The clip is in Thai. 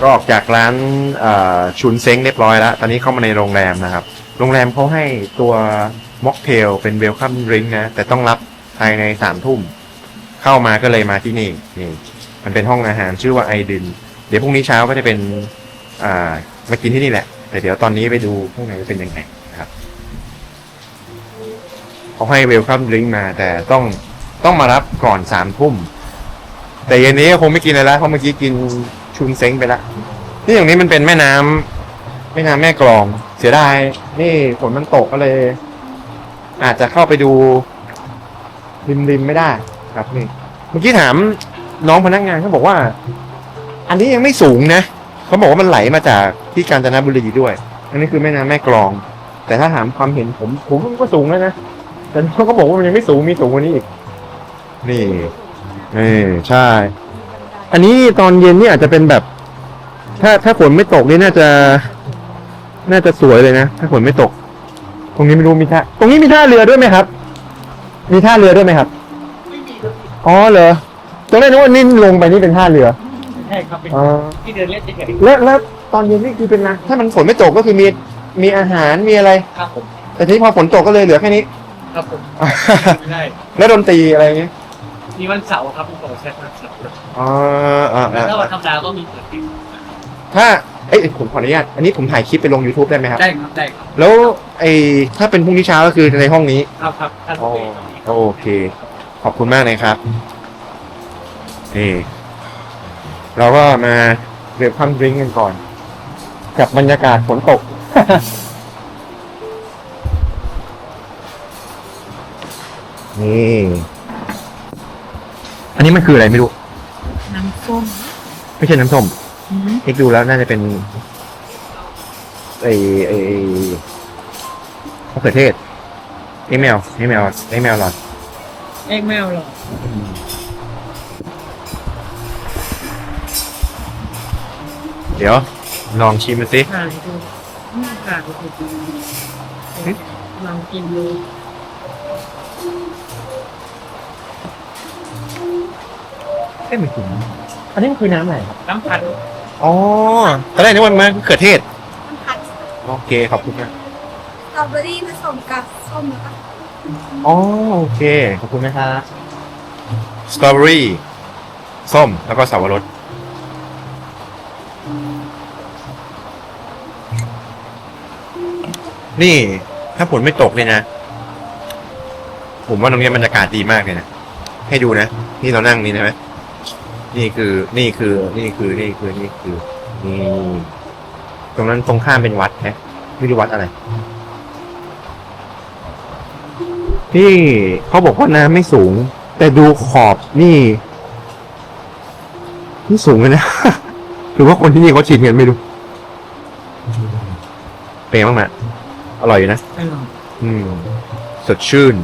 ก็ออกจากร้านชุนเซ้งเรียบร้อยแล้ว ตอนนี้เข้ามาในโรงแรมนะครับ โรงแรมเขาให้ตัวม็อกเทลเป็นเวลคัมดริงนะ แต่ต้องรับภายในสามทุ่ม เข้ามาก็เลยมาที่นี่นี่มันเป็นห้องอาหารชื่อว่าไอดิน เดี๋ยวพรุ่งนี้เช้าก็จะเป็นอ่ามากินที่นี่แหละ แต่เดี๋ยวตอนนี้ไปดูข้างในเป็นยังไงนะครับเขาให้เวลคัมดริงมา แต่ต้องต้องมารับก่อนสามทุ่ม แต่เย็นนี้คงไม่กินอะไรแล้วเพราะเมื่อกี้กิน ชุนเซ้งไปล้วนี่อย่างนี้มันเป็นแม่น้ำแม่น้ำแม่กลอง เสียดายนี่ฝนมันตกก็เลย อาจจะเข้าไปดู ริมริมๆไม่ได้ ครับนี่เมื่อกี้ถามน้องพนักงานเขาบอกว่า อันนี้ยังไม่สูงนะเขาบอกว่ามันไหลมาจากที่กาญจนบุรีด้วย อันนี้คือแม่น้ำแม่กลอง แต่ถ้าถามความเห็นผม ผมก็สูงแล้วนะแต่เขาบอกว่ามันยังไม่สูงมีสูงกว่านี้อีกนี่นี่ใช่ อันนี้ตอนเย็นนี่อาจจะเป็นแบบ ถ้าถ้าฝนไม่ตกนี่น่าจะ น่าจะสวยเลยนะ ถ้าฝนไม่ตก ตรงนี้ไม่รู้มีท่า ตรงนี้มีท่าเรือด้วยไหมครับ มีท่าเรือด้วยไหมครับไม่มีครับอ๋อเหรอตรงแรกนึกว่านี่ลงไปนี่เป็นท่าเรือใช่ครับเป็นอ๋อที่เดินเล่นเฉยแล้วแล้วตอนเย็นนี่คือเป็นนะถ้ามันฝนไม่ตกก็คือมีมีอาหารมีอะไร ๆครับผมแต่ทีนี้พอฝนตกก็เลยเหลือแค่นี้ ครับผม ไม่ได้แล้วดนตรีอะไรอย่างเงี้ย มีวันเสาร์ครับมีโปรโมชั่นวันเสาร์อ๋ออ่าแล้วถ้าอ่าวันธรรมดาก็มีเปิดปิดถ้าเอ้ยผมขออนุญาตอันนี้ผมถ่ายคลิปไปลง YouTube ได้ไหมครับ ได้ครับได้ครับแล้วไอ้ถ้าเป็นพรุ่งนี้เช้าก็คือในห้องนี้ ครับครับท่านโอ้ผู้ชมโอเค ขอบคุณมากเลยครับนี่เราก็มาเรียบคัมดริงก์กันก่อน กับบรรยากาศฝนตกนี่ อันนี้มันคืออะไรไม่รู้ น้ำส้มไม่ใช่น้ำส้มเอ็กดูแล้วน่าจะเป็นไอไอไอ้มะเขือเทศไอแมวไอแมวไอแมวหลอดเอ็กแมวหรอเดี๋ยว ลองชิมมันสิ ถ่ายดูอืมถ่ายดูลองกินดู เอ้ยมันคืออันนี้มันคือน้ำอะไรครับน้ำพันธุ์อ๋อตอนแรกนึกว่ามันมะเขือเทศ มันผัดโอเคขอบคุณนะสตรอเบอรี่ผสมกับส้มแล้วก็อ๋อโอเค ขอบคุณนะครับสตรอเบอรี่ส้มแล้วก็สับปะรดนี่ ถ้าฝนไม่ตกเลยนะ ผมว่าตรงนี้บรรยากาศดีมากเลยนะ ให้ดูนะ นี่เรานั่งนี่นะไหม นี่คือ นี่คือ นี่คือ นี่คือ นี่คือ นี่ ตรงนั้นตรงข้ามเป็นวัดแฮะไม่รู้วัดอะไรที่เขาบอกว่าน้ำไม่สูง แต่ดูขอบนี่ นี่สูงเลยนะ หรือว่าคนที่นี่เขาชินกันไม่รู้เป็นไงบ้างมะอร่อยอยู่นะอร่อยอืม สดชื่น